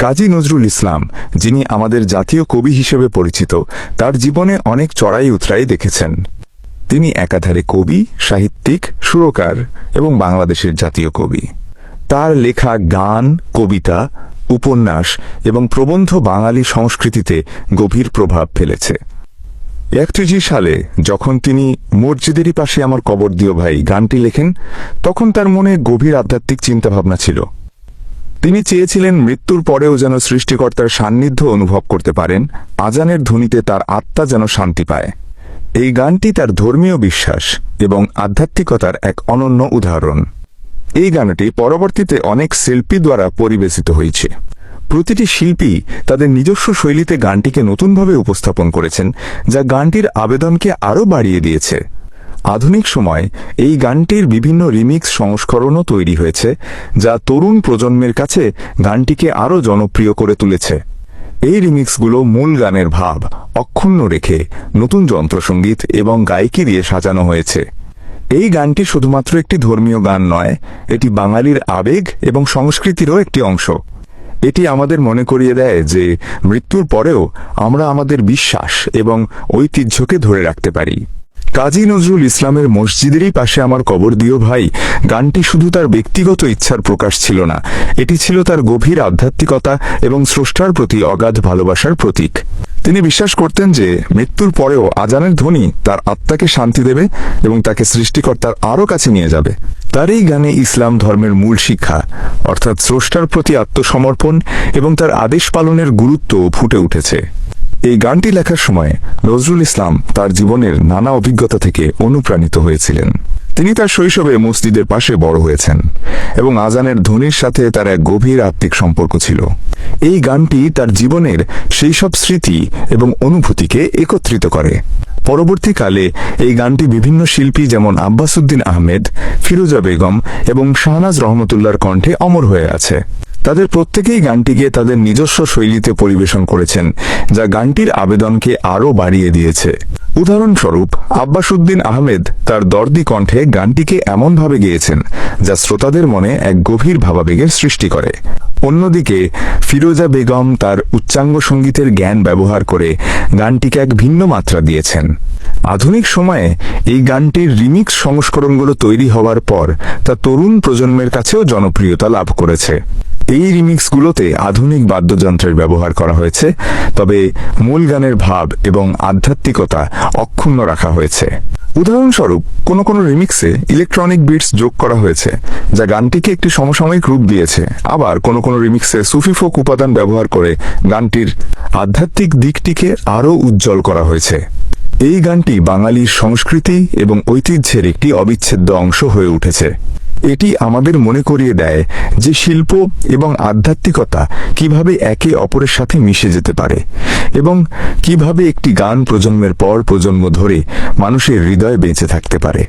কাজী নজরুল ইসলাম, যিনি আমাদের জাতীয় কবি হিসেবে পরিচিত, তার জীবনে অনেক চড়াই উতরাই দেখেছেন। তিনি একাধারে কবি, সাহিত্যিক, সুরকার এবং বাংলাদেশের জাতীয় কবি। তার লেখা গান, কবিতা, উপন্যাস এবং প্রবন্ধ বাঙালি সংস্কৃতিতে গভীর প্রভাব ফেলেছে। একত্রিশ সালে যখন তিনি মসজিদেরই পাশে আমার কবর দিও ভাই গানটি লেখেন, তখন তার মনে গভীর আধ্যাত্মিক চিন্তাভাবনা ছিল। তিনি চেয়েছিলেন মৃত্যুর পরেও যেন সৃষ্টিকর্তার সান্নিধ্য অনুভব করতে পারেন, আজানের ধ্বনিতে তার আত্মা যেন শান্তি পায়। এই গানটি তার ধর্মীয় বিশ্বাস এবং আধ্যাত্মিকতার এক অনন্য উদাহরণ। এই গানটি পরবর্তীতে অনেক শিল্পী দ্বারা পরিবেশিত হয়েছে। প্রতিটি শিল্পী তাদের নিজস্ব শৈলীতে গানটিকে নতুনভাবে উপস্থাপন করেছেন, যা গানটির আবেদনকে আরও বাড়িয়ে দিয়েছে। আধুনিক সময় এই গানটির বিভিন্ন রিমিক্স সংস্করণও তৈরি হয়েছে, যা তরুণ প্রজন্মের কাছে গানটিকে আরও জনপ্রিয় করে তুলেছে। এই রিমিক্সগুলো মূল গানের ভাব, অক্ষুণ্ণ রেখে নতুন যন্ত্রসঙ্গীত এবং গায়কি দিয়ে সাজানো হয়েছে। এই গানটি শুধুমাত্র একটি ধর্মীয় গান নয়, এটি বাঙালির আবেগ এবং সংস্কৃতিরও একটি অংশ। এটি আমাদের মনে করিয়ে দেয় যে মৃত্যুর পরেও আমরা আমাদের বিশ্বাস এবং ঐতিহ্যকে ধরে রাখতে পারি। কাজী নজরুল ইসলামের মসজিদেরই পাশে আমার কবর দিও ভাই। গানটি শুধু তার ব্যক্তিগত ইচ্ছার প্রকাশ ছিল না। এটি ছিল তার গভীর আধ্যাত্মিকতা এবং স্রষ্টার প্রতি অগাধ ভালোবাসার প্রতীক। তিনি বিশ্বাস করতেন যে মৃত্যুর পরেও আজানের ধ্বনি তার আত্মাকে শান্তি দেবে এবং তাকে সৃষ্টিকর্তার আরও কাছে নিয়ে যাবে। তার এই গানে ইসলাম ধর্মের মূল শিক্ষা, অর্থাৎ স্রষ্টার প্রতি আত্মসমর্পণ এবং তার আদেশ পালনের গুরুত্ব ফুটে উঠেছে। এই গানটি লেখার সময় নজরুল ইসলাম তার জীবনের নানা অভিজ্ঞতা থেকে অনুপ্রাণিত হয়েছিলেন। তিনি তার শৈশবে মসজিদের পাশে বড় হয়েছেন এবং আজানের ধ্বনির সাথে তার এক গভীর আত্মিক সম্পর্ক ছিল। এই গানটি তার জীবনের সেই সব স্মৃতি এবং অনুভূতিকে একত্রিত করে। পরবর্তীকালে এই গানটি বিভিন্ন শিল্পী যেমন আব্বাসুদ্দিন আহমেদ, ফিরোজা বেগম এবং শাহনাজ রহমতুল্লাহর কণ্ঠে অমর হয়ে আছে। তাদের প্রত্যেকেই গানটিকে তাদের নিজস্ব শৈলীতে পরিবেশন করেছেন, যা গানটির আবেদনকে আরও বাড়িয়ে দিয়েছে। উদাহরণস্বরূপ আব্বাসুদ্দিন আহমেদ তার দর্দি কণ্ঠে গানটিকে এমনভাবে গেয়েছেন, যা শ্রোতাদের মনে এক গভীর ভাবাবেগের সৃষ্টি করে। অন্যদিকে, ফিরোজা বেগম তার উচ্চাঙ্গ সঙ্গীতের জ্ঞান ব্যবহার করে গানটিকে এক ভিন্ন মাত্রা দিয়েছেন। আধুনিক সময়ে এই গানটির রিমিক্স সংস্করণগুলো তৈরি হওয়ার পর তা তরুণ প্রজন্মের কাছেও জনপ্রিয়তা লাভ করেছে। এই রিমিক্সগুলোতে আধুনিক বাদ্যযন্ত্রের ব্যবহার করা হয়েছে, তবে মূল গানের ভাব এবং আধ্যাত্মিকতা অক্ষুণ্ণ রাখা হয়েছে। উদাহরণস্বরূপ, কোনো কোনো রিমিক্সে ইলেকট্রনিক বিটস যোগ করা হয়েছে, যা গানটিকে একটি সমসাময়িক রূপ দিয়েছে। আবার কোনো কোনো রিমিক্সে সুফি ফোক উপাদান ব্যবহার করে গানটির আধ্যাত্মিক দিকটিকে আরও উজ্জ্বল করা হয়েছে। এই গানটি বাঙালির সংস্কৃতি এবং ঐতিহ্যের একটি অবিচ্ছেদ্য অংশ হয়ে উঠেছে। এটি আমাদের মনে করিয়ে দেয় যে শিল্প এবং আধ্যাত্মিকতা কীভাবে একে অপরের সাথে মিশে যেতে পারে এবং কীভাবে একটি গান প্রজন্মের পর প্রজন্ম ধরে মানুষের হৃদয় বেঁচে থাকতে পারে।